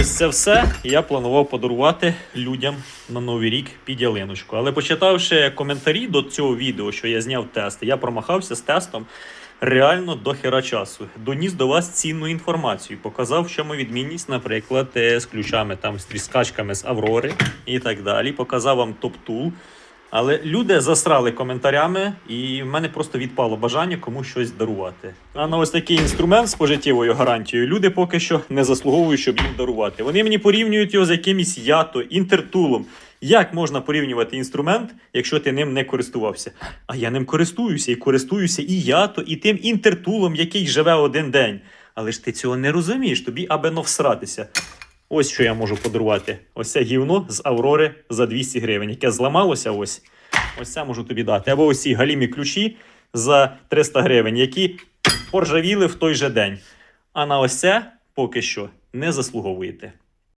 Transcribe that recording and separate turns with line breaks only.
Ось це все я планував подарувати людям на новий рік під ялиночку. Але почитавши коментарі до цього відео, що я зняв тест, я промахався з тестом реально до хера часу. Доніс до вас цінну інформацію. Показав, в чому відмінність, наприклад, е, з ключами, там, з тріскачками з Аврори і так далі. Показав вам топ-тул. Але люди засрали коментарями, і в мене просто відпало бажання комусь щось дарувати. А на ось такий інструмент з пожиттєвою гарантією люди поки що не заслуговують, щоб їм дарувати. Вони мені порівнюють його з якимось ято, інтертулом. Як можна порівнювати інструмент, якщо ти ним не користувався? А я ним користуюся і користуюся і ято, і тим інтертулом, який живе один день. Але ж ти цього не розумієш, тобі аби но всратися. Ось що я можу подарувати. Ось це гівно з Аврори за 200 гривень, яке зламалося ось. Ось це можу тобі дати. Або ось ці галімі ключі за 300 гривень, які поржавіли в той же день. А на ось це поки що не заслуговуєте.